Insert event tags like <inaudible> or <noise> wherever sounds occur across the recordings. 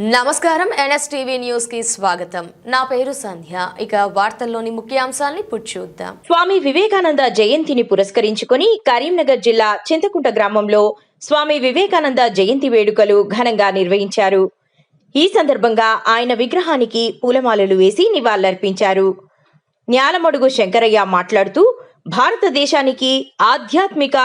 నమస్కారం. ఎన్ఎస్టీవీ న్యూస్కి స్వాగతం. నా పేరు సంధ్య. ఇక వార్తల్లోని ముఖ్యాంశాల్ని చూద్దాం. స్వామి వివేకానంద జయంతిని పురస్కరించుకొని కరీంనగర్ జిల్లా చింతకుంట గ్రామంలో స్వామి వివేకానంద జయంతి వేడుకలు ఘనంగా నిర్వహించారు. ఈ సందర్భంగా ఆయన విగ్రహానికి పూలమాలలు వేసి నివాళులర్పించారు. న్యాలమడుగు శంకరయ్య మాట్లాడుతూ భారతదేశానికి ఆధ్యాత్మిక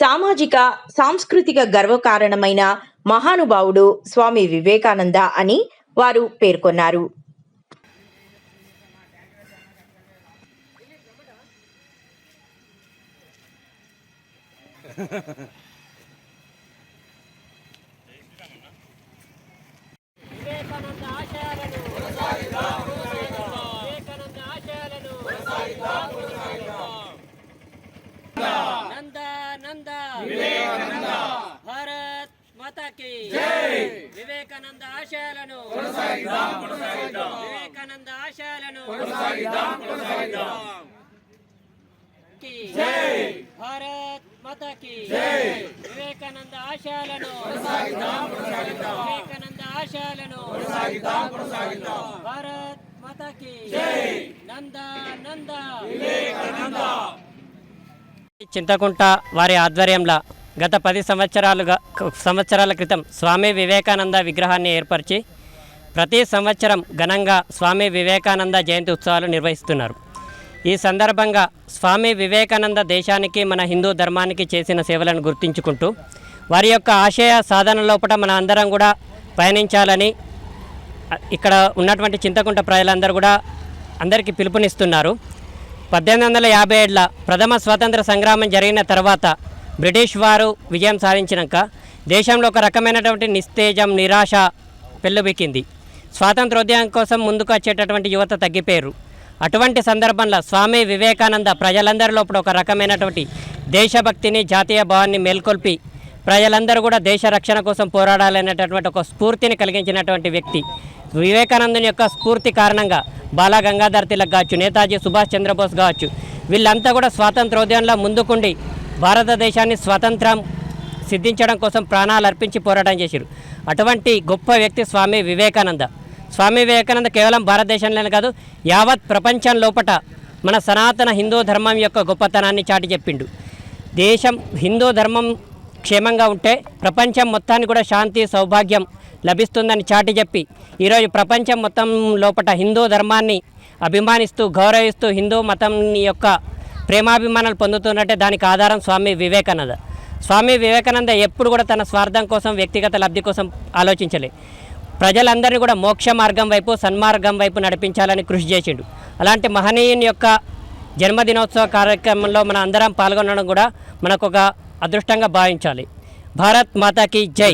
సామాజిక సాంస్కృతిక గర్వకారణమైన మహానుభావుడు స్వామి వివేకానంద అని వారు పేర్కొన్నారు <laughs> వివేకానంద ఆశయాలను వివేకానంద ఆశయాలను నంద నంద భారత్ మాతాకి వివేకానంద ఆశయాలను వివేకానంద ఆశయాలను భారత్ మాతాకి వివేకానంద ఆశయాలను వివేకానంద ఆశయాలను భారత్ మాతాకి నంద నంద. చింతకుంట వారి ఆధ్వర్యంలో గత పది సంవత్సరాలుగా సంవత్సరాల క్రితం స్వామి వివేకానంద విగ్రహాన్ని ఏర్పరిచి ప్రతి సంవత్సరం ఘనంగా స్వామి వివేకానంద జయంతి ఉత్సవాలు నిర్వహిస్తున్నారు. ఈ సందర్భంగా స్వామి వివేకానంద దేశానికి మన హిందూ ధర్మానికి చేసిన సేవలను గుర్తించుకుంటూ వారి యొక్క ఆశయ సాధన లోపల మన అందరం కూడా పయనించాలని ఇక్కడ ఉన్నటువంటి చింతకుంట ప్రజలందరూ కూడా అందరికీ పిలుపునిస్తున్నారు. పద్దెనిమిది వందల యాభై ఏడుల ప్రథమ స్వాతంత్ర సంగ్రామం జరిగిన తర్వాత బ్రిటిష్ వారు విజయం సాధించినాక దేశంలో ఒక రకమైనటువంటి నిస్తేజం నిరాశ పెళ్ళుబిక్కింది. స్వాతంత్రోద్యమం కోసం ముందుకు వచ్చేటటువంటి యువత తగ్గిపోయారు. అటువంటి సందర్భంలో స్వామి వివేకానంద ప్రజలందరి లోపల ఒక రకమైనటువంటి దేశభక్తిని జాతీయ భావాన్ని మేల్కొల్పి ప్రజలందరూ కూడా దేశ రక్షణ కోసం పోరాడాలనేటటువంటి ఒక స్ఫూర్తిని కలిగించినటువంటి వ్యక్తి. వివేకానందుని యొక్క స్ఫూర్తి కారణంగా బాలా గంగాధర్ తిలక్ కావచ్చు నేతాజీ సుభాష్ చంద్రబోస్ కావచ్చు వీళ్ళంతా కూడా స్వాతంత్రోద్యమంలో ముందుకుండి భారతదేశాన్ని స్వతంత్రం సిద్ధించడం కోసం ప్రాణాలు అర్పించి పోరాటం చేశారు అటువంటి గొప్ప వ్యక్తి స్వామి వివేకానంద. స్వామి వివేకానంద కేవలం భారతదేశంలోనే కాదు యావత్ ప్రపంచం లోపట మన సనాతన హిందూ ధర్మం యొక్క గొప్పతనాన్ని చాటి చెప్పిండు. దేశం హిందూ ధర్మం క్షేమంగా ఉంటే ప్రపంచం మొత్తాన్ని కూడా శాంతి సౌభాగ్యం లభిస్తుందని చాటి చెప్పి ఈరోజు ప్రపంచం మొత్తం లోపట హిందూ ధర్మాన్ని అభిమానిస్తూ గౌరవిస్తూ హిందూ మతం యొక్క ప్రేమాభిమానాలు పొందుతున్నట్టే దానికి ఆధారం స్వామి వివేకానంద. స్వామి వివేకానంద ఎప్పుడు కూడా తన స్వార్థం కోసం వ్యక్తిగత లబ్ధి కోసం ఆలోచించలే. ప్రజలందరినీ కూడా మోక్ష మార్గం వైపు సన్మార్గం వైపు నడిపించాలని కృషి చేసిండు. అలాంటి మహనీయుని యొక్క జన్మదినోత్సవ కార్యక్రమంలో మన అందరం పాల్గొనడం కూడా మనకు ఒక అదృష్టంగా భావించాలి. భారత్ మాతాకి జై.